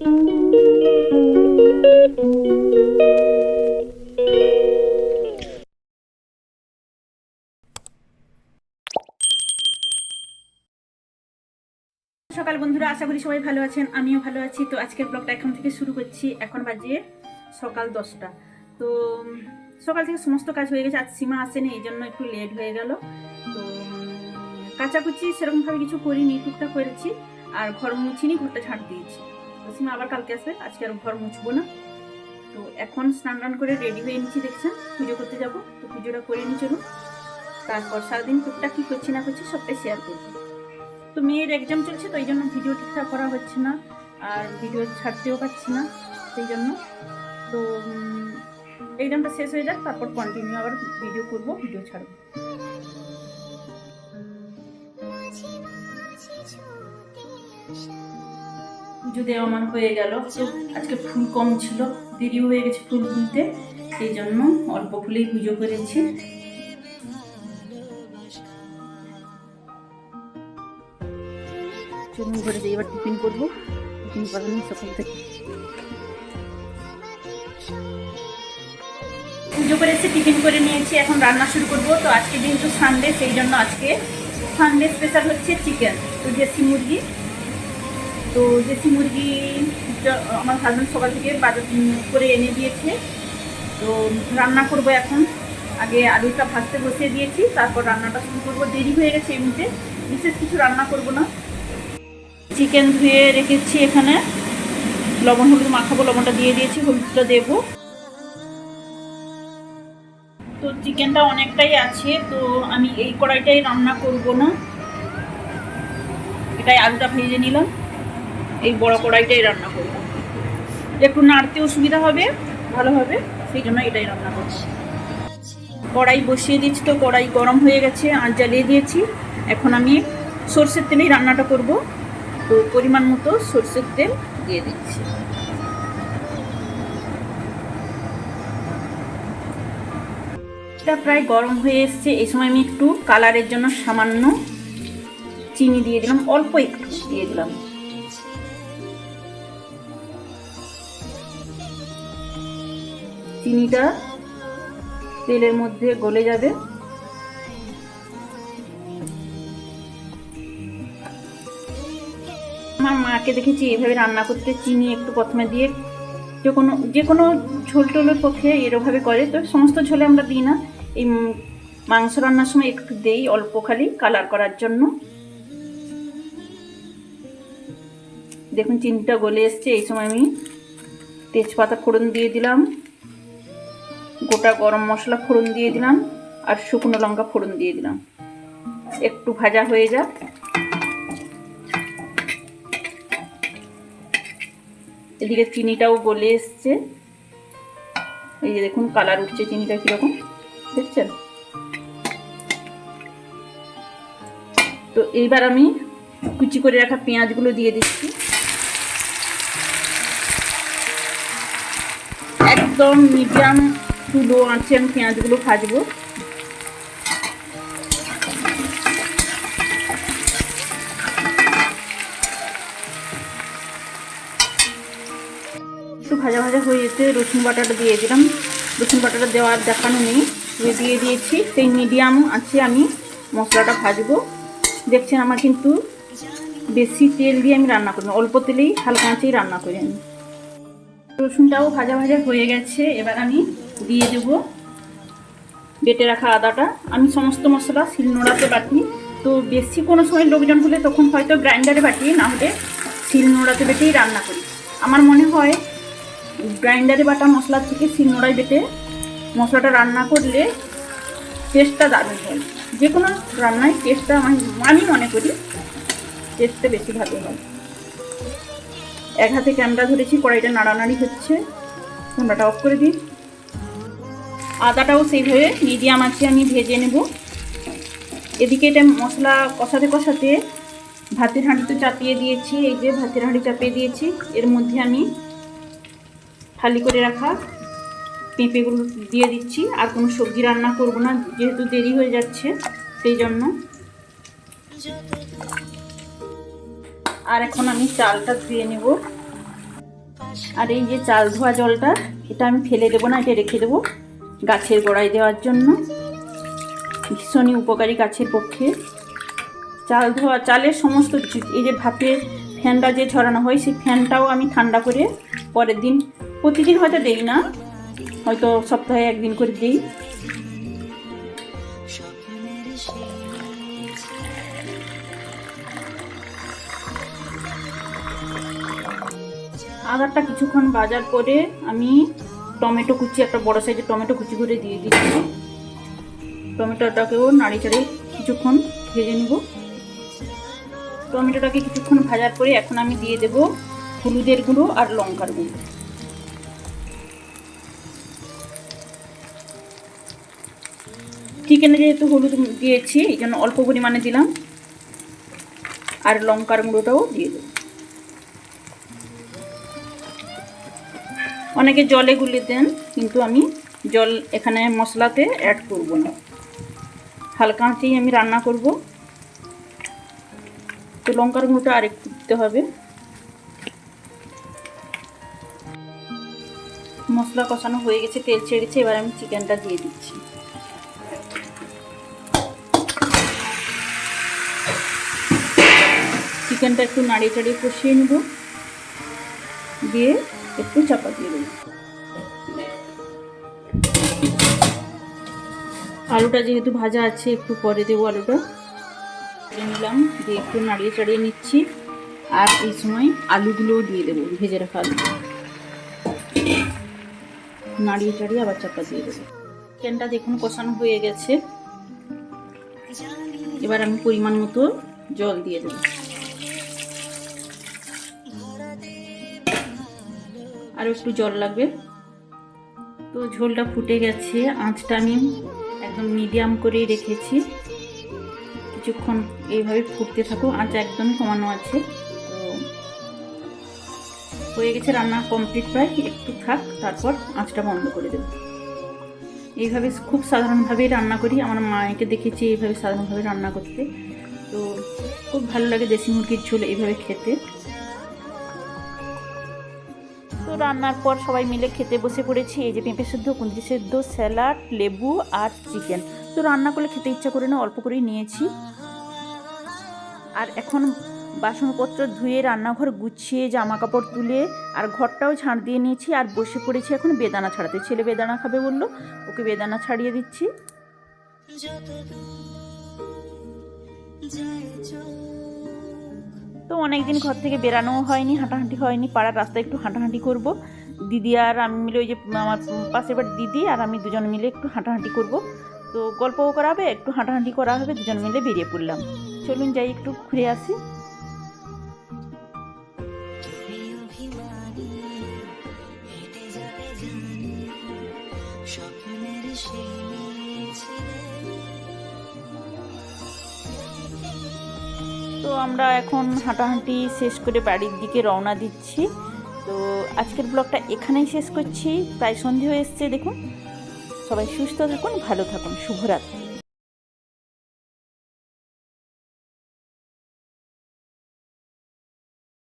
সকাল বন্ধুরা, আশা করি সবাই ভালো আছেন, আমিও ভালো আছি। তো আজকের ব্লগটা এখন থেকে শুরু করছি। এখন বাজে সকাল দশটা। তো সকাল থেকে সমস্ত কাজ হয়ে গেছে, আজ সীমা আসেনি, এই জন্য একটু লেট হয়ে গেল। তো কাচাকুচি সেরকমভাবে কিছু করিনি, টুকটাক করেছি, আর ঘর মুছিনি, ঘরটা ঝাড় দিয়েছি। সীমা আবার কালকে আসবে আজকে আর ঘর মুছবো না। তো এখন স্নান টান করে রেডি হয়ে নিচ্ছি দেখছেন পুজো করতে যাব, তো পুজোটা করে নিই, চলুন। তারপর সারাদিন টুকটাক কী করছি না করছি সবটাই শেয়ার করব। তো মেয়ের এক্সাম চলছে, তো এই জন্য ভিডিও ঠিকঠাক করা হচ্ছে না, আর ভিডিও ছাড়তেও পারছি না, সেই জন্য। তো এক্সামটা শেষ হয়ে যাক, তারপর কন্টিনিউ আবার ভিডিও করব ভিডিও ছাড়বো। পুজো দেওয়া আমার হয়ে গেল তো আজকে ফুল কম ছিল দেরি হয়ে গেছে ফুল তুলতে সেই জন্য অল্প ফুলেই পুজো করেছি। চলুন ঘরে যাই এবার টিফিন করব। টিফিন করানি সকাল থেকে। পুজো করে এসে টিফিন করে নিয়েছি এখন রান্না শুরু করব। তো আজকে যেহেতু সানডে সেই জন্য আজকে সানডে স্পেশাল হচ্ছে চিকেন তো দেশি মুরগি। তো দেশি মুরগি আমার হাজব্যান্ড সকাল থেকে বাজার করে এনে দিয়েছে। তো রান্না করব এখন। আগে আলুটা ভাজতে বসিয়ে দিয়েছি, তারপর রান্নাটা শুরু করব। দেরি হয়ে গেছে এমনিতে বিশেষ কিছু রান্না করব না। চিকেন ধুয়ে রেখেছি এখানে। লবণ হলুদ মাখাবো, লবণটা দিয়ে দিয়েছি, হলুদটা দেবো। তো চিকেনটা অনেকটাই আছে, তো আমি এই কড়াইটাই রান্না করব না। এটাই আলুটা ভেজে নিলাম। এই বড় কড়াইটাই রান্না করব। একটু নাড়তেও সুবিধা হবে, ভালো হবে, সেই জন্য এটাই রান্না করছি। কড়াই বসিয়ে দিচ্ছি তো, কড়াই গরম হয়ে গেছে আর জ্বালিয়ে দিয়েছি। এখন আমি সর্ষের তেলেই রান্নাটা করব। তো পরিমাণ মতো সর্ষের তেল দিয়ে দিচ্ছি। এটা প্রায় গরম হয়ে এসছে, এই সময় আমি একটু কালারের জন্য সামান্য চিনি দিয়ে দিলাম, অল্প একটু দিয়ে দিলাম। চিনিটা তেলের মধ্যে গলে যাবে। আমার মাকে দেখেছি এইভাবে রান্না করতে, চিনি একটু প্রথমে দিয়ে যে কোনো যে কোনো ঝোল টোলের পক্ষে এরভাবে করে। তো সমস্ত ঝোলে আমরা দিই না। এই মাংস রান্নার সময় একটু দেই অল্প খালি কালার করার জন্য। দেখুন, চিনিটা গলে এসছে। এই সময় আমি তেজপাতা ফোড়ন দিয়ে দিলাম। গোটা গরম মশলা ফোড়ন দিয়ে দিলাম আর শুকনো লঙ্কা ফোড়ন দিয়ে দিলাম। একটু ভাজা হয়ে যাক। এদিকে চিনিটাও গলে এসছে। এই যে দেখুন, কালার উঠছে চিনিটা কীরকম। দেখছেন? তো এইবার আমি কুচি করে রাখা পেঁয়াজগুলো দিয়ে দিচ্ছি। একদম মিডিয়াম টু লো আঁচে আমি পেঁয়াজগুলো ভাজবো। একটু ভাজা ভাজা হয়ে যেতে রসুন বাটাটা দিয়ে দিলাম। রসুন বাটাটা দেওয়ার দেখানো নেই। দিয়ে দিয়েছি। সেই মিডিয়াম আছে আমি মশলাটা ভাজবো। দেখছেন আমার কিন্তু বেশি তেল দিয়ে আমি রান্না করি অল্প তেলেই হালকা আঁচেই রান্না করি আমি। রসুনটাও ভাজা ভাজা হয়ে গেছে। এবার আমি দিয়ে দেব। বেটে রাখা আদাটা। আমি সমস্ত মশলা শিলনোড়াতে বাটি। তো বেশি কোনো সময় লোকজন হলে তখন হয়তো গ্রাইন্ডারে বাটি না হলে শিলনোড়াতে বেটেই রান্না করি। আমার মনে হয় গ্রাইন্ডারে বাটা মশলার থেকে শিলনোড়ায় বেটে মশলাটা রান্না করলে টেস্টটা দারুণ হয়। যে কোনো রান্নায় টেস্টটা আমি আমি মনে করি টেস্টটা বেশি ভালো হয়। এক হাতে ক্যামেরা ধরেছি, কড়াইটা নাড়ানাড়ি হচ্ছে। ক্যামেরাটা অফ করে দিই। আদাটাও সেইভাবে মিডিয়াম আছে আমি ভেজে নেব। এদিকে এটা মশলা কষাতে কষাতে ভাতের হাঁড়িতে চাপিয়ে দিয়েছি, এই যে ভাতের হাঁড়ি চাপিয়ে দিয়েছি। এর মধ্যে আমি খালি করে রাখা পেঁপেগুলো দিয়ে দিচ্ছি। আর কোনো সবজি রান্না করব না, যেহেতু দেরি হয়ে যাচ্ছে, সেই জন্য। আর এখন আমি চালটা ধুয়ে নেব। আর এই যে চাল ধোয়া জলটা, এটা আমি ফেলে দেবো না, এটা রেখে দেবো। গাছের গোড়ায় দেওয়ার জন্য। ভীষণই উপকারী গাছের পক্ষে। চাল ধোয়া, চালের সমস্ত এই যে ভাতের ফ্যানটা যে ছড়ানো হয়, সেই ফ্যানটাও আমি ঠান্ডা করে পরের দিন, প্রতিদিন হয়তো দেই না, হয়তো সপ্তাহে একদিন করে দিই। আদারটা কিছুক্ষণ বাজার করে আমি টমেটো কুচি, একটা বড় সাইজের টমেটো কুচি করে দিয়ে দিচ্ছি। টমেটোটাকেও নাড়ি চাড়িয়ে কিছুক্ষণ ভেজে নেব। টমেটোটাকে কিছুক্ষণ ভাজার পরে এখন আমি দিয়ে দেব হলুদের গুঁড়ো আর লঙ্কার গুঁড়ো। চিকেনে যেহেতু হলুদ দিয়েছি, এই জন্য অল্প পরিমাণে দিলাম। আর লঙ্কার গুঁড়োটাও দিয়ে দেবো। অনেকে জলে গুলি দেন, কিন্তু আমি জল এখানে মশলাতে অ্যাড করব না। হালকা আঁচেই আমি রান্না করব। তো লঙ্কার গুঁড়োটা আরেকটু দিতে হবে। মশলা কষানো হয়ে গেছে, তেল ছেড়েছে এবার আমি চিকেনটা দিয়ে দিচ্ছি। চিকেনটা একটু নাড়িয়ে চাড়িয়ে কষিয়ে নেব। দিয়ে একটু চাপা দিয়ে দেবো। আলুটা যেহেতু ভাজা আছে, একটু পরে দেবো আলুটা। নিলাম, দিয়ে একটু নাড়িয়ে চাড়িয়ে নিচ্ছি। আর এই সময় আলুগুলোও দিয়ে দেবো, ভেজে রাখা আলু নাড়িয়ে চাড়িয়ে আবার চাপা দিয়ে দেবো। চিকেনটা দেখুন কষানো হয়ে গেছে। এবার আমি পরিমাণ মতো জল দিয়ে দেবো। আরও একটু জল লাগবে। তো ঝোলটা ফুটে গেছে, আঁচটা আমি একদম মিডিয়াম করেই রেখেছি। কিছুক্ষণ এইভাবে ফুটতে থাকো আঁচ একদম কমানো আছে। তো হয়ে গেছে রান্না কমপ্লিট প্রায়, একটু থাক, তারপর আঁচটা বন্ধ করে দেবো। এইভাবে খুব সাধারণভাবেই রান্না করি, আমার মায়েকে দেখেছি এইভাবে সাধারণভাবে রান্না করতে। তো খুব ভালো লাগে দেশি মুরগির ঝোল এইভাবে খেতে। রান্নার পর সবাই মিলে খেতে বসে পড়েছি। এই যে পেঁপে সেদ্ধ, কুঁদরি সেদ্ধ, স্যালাড, লেবু আর চিকেন। তো রান্না করলে খেতে ইচ্ছা করে না, অল্প করেই নিয়েছি। আর এখন বাসনপত্র ধুয়ে রান্নাঘর গুছিয়ে জামা কাপড় তুলে আর ঘরটাও ঝাঁট দিয়ে নিয়েছি আর বসে পড়েছি এখন বেদানা ছাড়াতে। ছেলে বেদানা খাবে বলল, ওকে বেদানা ছাড়িয়ে দিচ্ছি। তো অনেক দিন ঘর থেকে বেরানোও হয়নি, হাঁটাহাঁটি হয়নি, পাড়ার রাস্তায় একটু হাঁটাহাঁটি করব। দিদি আর আমি মিলে ওই যে আমার পাশের বাড়ি দিদি আর আমি দুজন মিলে একটু হাঁটাহাঁটি করব। তো গল্পও করা হবে, একটু হাঁটাহাঁটি করা হবে, দুজন মিলে বেরিয়ে পড়লাম। চলুন যাই, একটু ঘুরে আসি। আমরা এখন হাঁটাহাঁটি শেষ করে বাড়ির দিকে রওনা দিচ্ছি। তো আজকের ব্লগটা এখানেই শেষ করছি। প্রায় সন্ধে হয়ে এসছে, দেখুন। সবাই সুস্থ থাকুন, ভালো থাকুন। শুভরাত্রি।